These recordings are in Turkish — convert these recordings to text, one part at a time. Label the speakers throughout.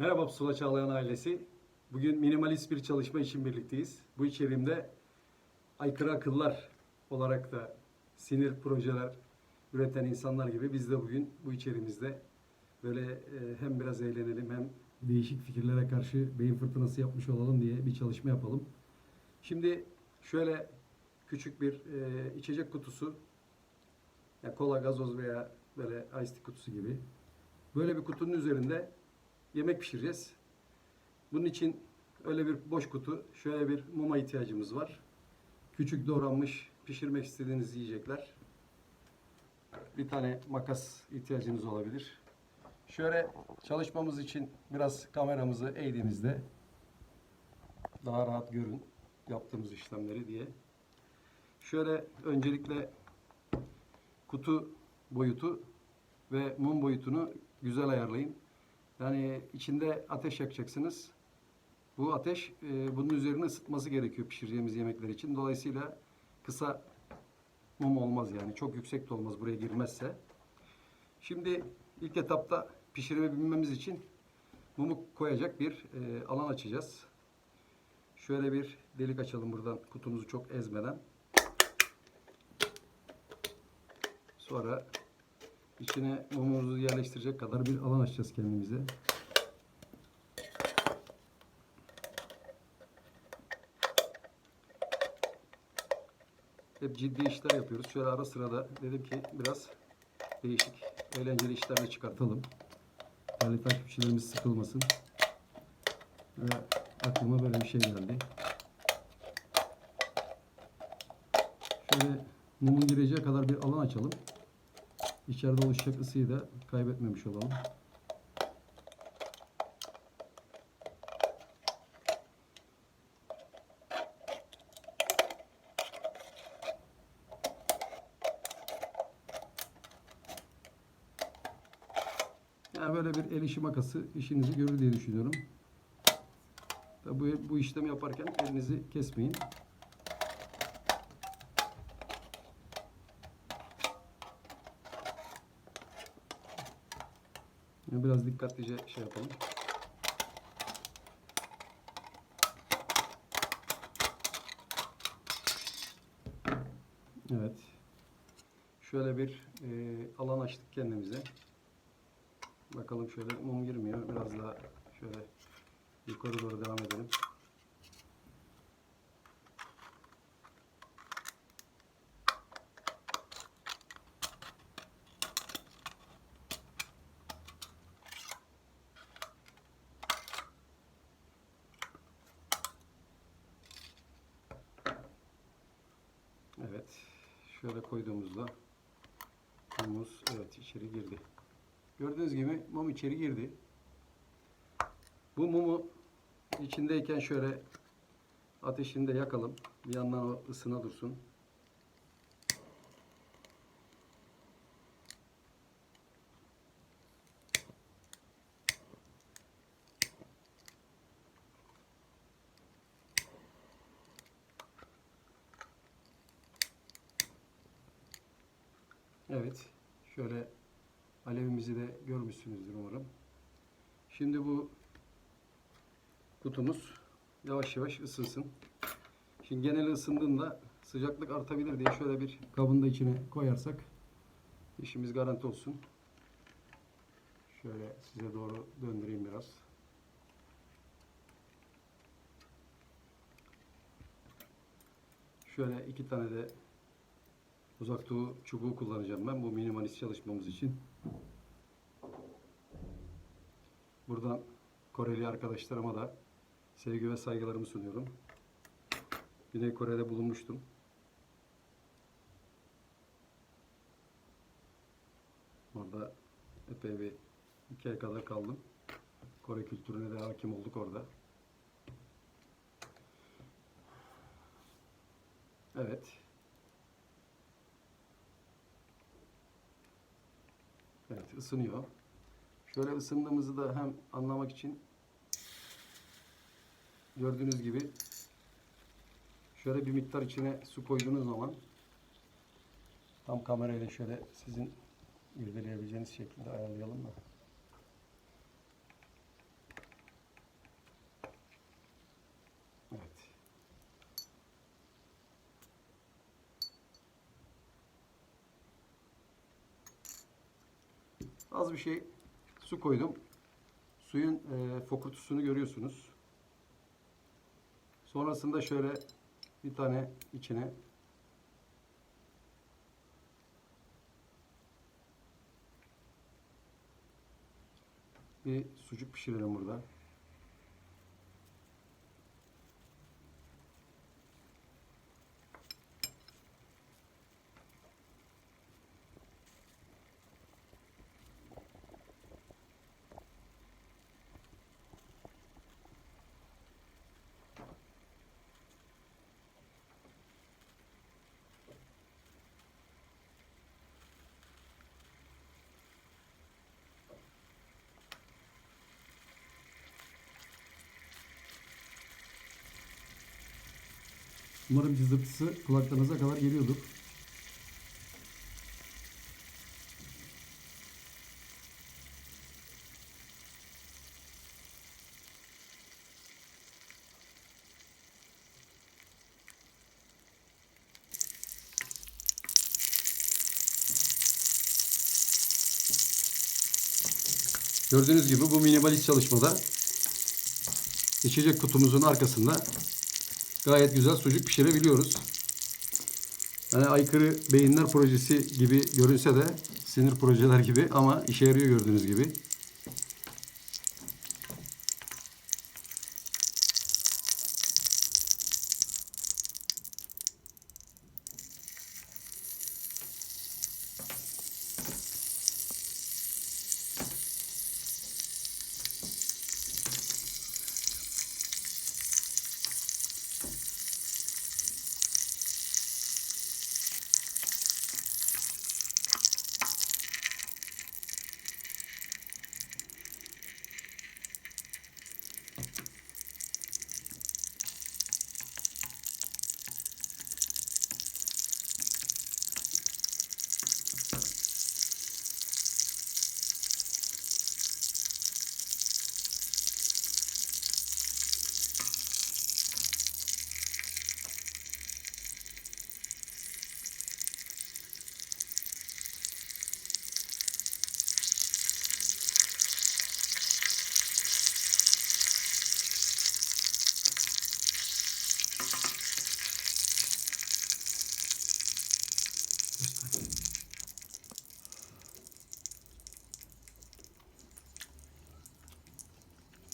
Speaker 1: Merhaba Pusula Çağlayan ailesi. Bugün minimalist bir çalışma için birlikteyiz. Bu içeriğimde aykırı akıllar olarak da sinir projeler üreten insanlar gibi biz de bugün bu içeriğimizde böyle e, hem biraz eğlenelim hem değişik fikirlere karşı beyin fırtınası yapmış olalım diye bir çalışma yapalım. Şimdi şöyle küçük bir e, içecek kutusu, ya kola, gazoz veya böyle ice kutusu gibi böyle bir kutunun üzerinde yemek pişireceğiz. Bunun için öyle bir boş kutu, şöyle bir muma ihtiyacımız var. Küçük doğranmış pişirmek istediğiniz yiyecekler. Bir tane makas ihtiyacınız olabilir. Şöyle çalışmamız için biraz kameramızı eğdiğimizde daha rahat görün yaptığımız işlemleri diye. Şöyle öncelikle kutu boyutu ve mum boyutunu güzel ayarlayın. Yani içinde ateş yakacaksınız. Bu ateş e, bunun üzerine ısıtması gerekiyor pişireceğimiz yemekler için. Dolayısıyla kısa mum olmaz yani. Çok yüksek de olmaz buraya girmezse. Şimdi ilk etapta pişirime bilmemiz için mumu koyacak bir e, alan açacağız. Şöyle bir delik açalım buradan kutumuzu çok ezmeden. Sonra içine mumumuzu yerleştirecek kadar bir alan açacağız kendimize. Hep ciddi işler yapıyoruz. Şöyle ara sırada dedim ki biraz değişik, eğlenceli işler de çıkartalım. Değerli takipçilerimiz sıkılmasın. Ve aklıma böyle bir şey geldi. Şöyle mumun gireceği kadar bir alan açalım. İçeride oluşacak ısıyı da kaybetmemiş olalım. Yani böyle bir el işi makası işinizi görür diye düşünüyorum. Tabi bu, bu işlemi yaparken elinizi kesmeyin. Biraz dikkatlice şey yapalım. Evet. Şöyle bir e, alan açtık kendimize. Bakalım şöyle mum girmiyor. Biraz daha şöyle yukarı doğru devam edelim. Evet. Şöyle koyduğumuzda mumumuz evet içeri girdi. Gördüğünüz gibi mum içeri girdi. Bu mumu içindeyken şöyle ateşinde yakalım. Bir yandan o ısına dursun. Evet. Şöyle alevimizi de görmüşsünüzdür umarım. Şimdi bu kutumuz yavaş yavaş ısınsın. Şimdi genel ısındığında sıcaklık artabilir diye şöyle bir kabın da içine koyarsak işimiz garanti olsun. Şöyle size doğru döndüreyim biraz. Şöyle iki tane de uzak doğu çubuğu kullanacağım ben bu minimalist çalışmamız için. Buradan Koreli arkadaşlarıma da sevgi ve saygılarımı sunuyorum. Güney Kore'de bulunmuştum. Orada epey bir iki ay kadar kaldım. Kore kültürüne de hakim olduk orada. Evet. Evet ısınıyor. Şöyle ısındığımızı da hem anlamak için gördüğünüz gibi şöyle bir miktar içine su koyduğunuz zaman tam kamerayla şöyle sizin irdeleyebileceğiniz şekilde ayarlayalım da. Az bir şey su koydum. Suyun e, fokurtusunu görüyorsunuz. Sonrasında şöyle bir tane içine bir sucuk pişirelim burada. Umarım cızırtısı kulaklarınıza kadar geliyordur. Gördüğünüz gibi bu minimalist çalışmada içecek kutumuzun arkasında gayet güzel sucuk pişirebiliyoruz. Yani aykırı beyinler projesi gibi görünse de sinir projeler gibi ama işe yarıyor gördüğünüz gibi.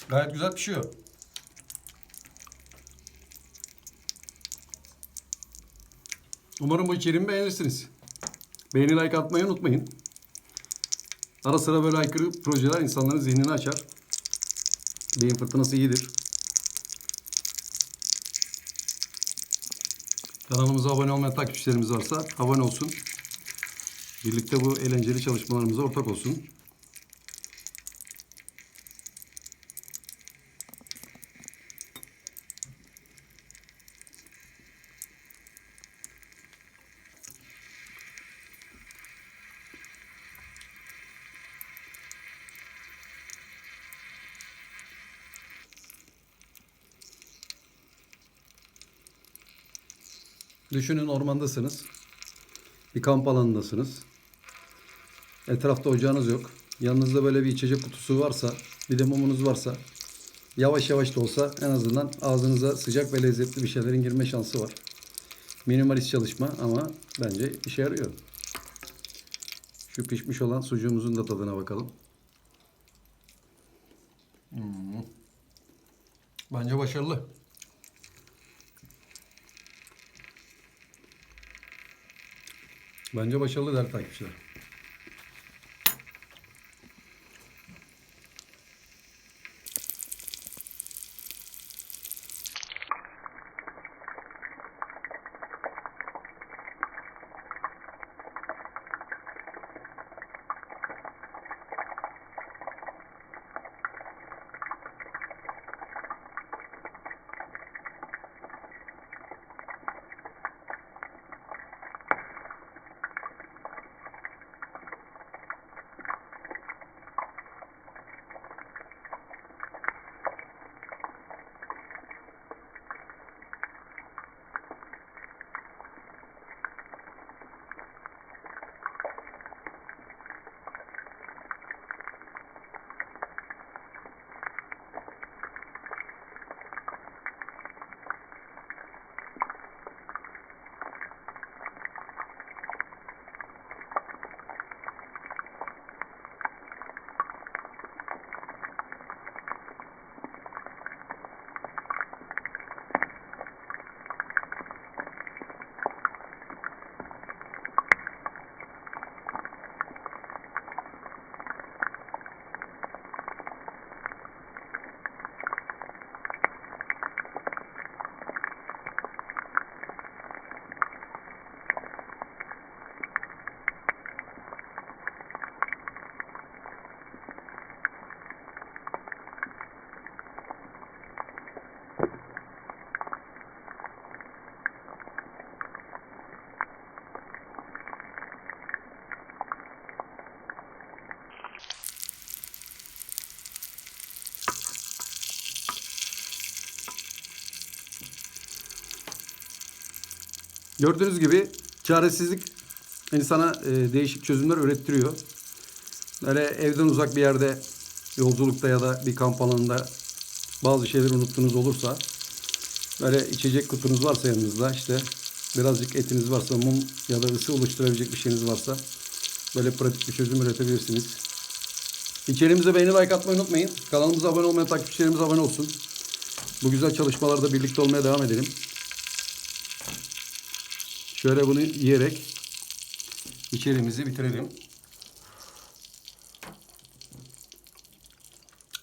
Speaker 1: Gayet güzel pişiyor. Umarım bu içeriğimi beğenirsiniz. Beğeni like atmayı unutmayın. Ara sıra böyle aykırı projeler insanların zihnini açar. Beyin fırtınası iyidir. Kanalımıza abone olmayan takipçilerimiz varsa abone olsun. Birlikte bu eğlenceli çalışmalarımıza ortak olsun. Düşünün ormandasınız. Bir kamp alanındasınız. Etrafta ocağınız yok. Yanınızda böyle bir içecek kutusu varsa, bir de mumunuz varsa yavaş yavaş da olsa en azından ağzınıza sıcak ve lezzetli bir şeylerin girme şansı var. Minimalist çalışma ama bence işe yarıyor. Şu pişmiş olan sucuğumuzun da tadına bakalım. Hmm. Bence başarılı. Bence başarılı değerli takipçiler. Gördüğünüz gibi çaresizlik insana e, değişik çözümler ürettiriyor. Böyle evden uzak bir yerde yolculukta ya da bir kamp alanında bazı şeyleri unuttuğunuz olursa böyle içecek kutunuz varsa yanınızda işte birazcık etiniz varsa mum ya da ısı oluşturabilecek bir şeyiniz varsa böyle pratik bir çözüm üretebilirsiniz. İçeriğimize beğeni like atmayı unutmayın. Kanalımıza abone olmayan takipçilerimiz abone olsun. Bu güzel çalışmalarda birlikte olmaya devam edelim. Şöyle bunu yiyerek içeriğimizi bitirelim.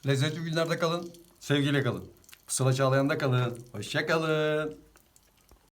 Speaker 1: Lezzetli günlerde kalın, sevgiyle kalın. Pusula Çağlayan'da kalın. Hoşça kalın.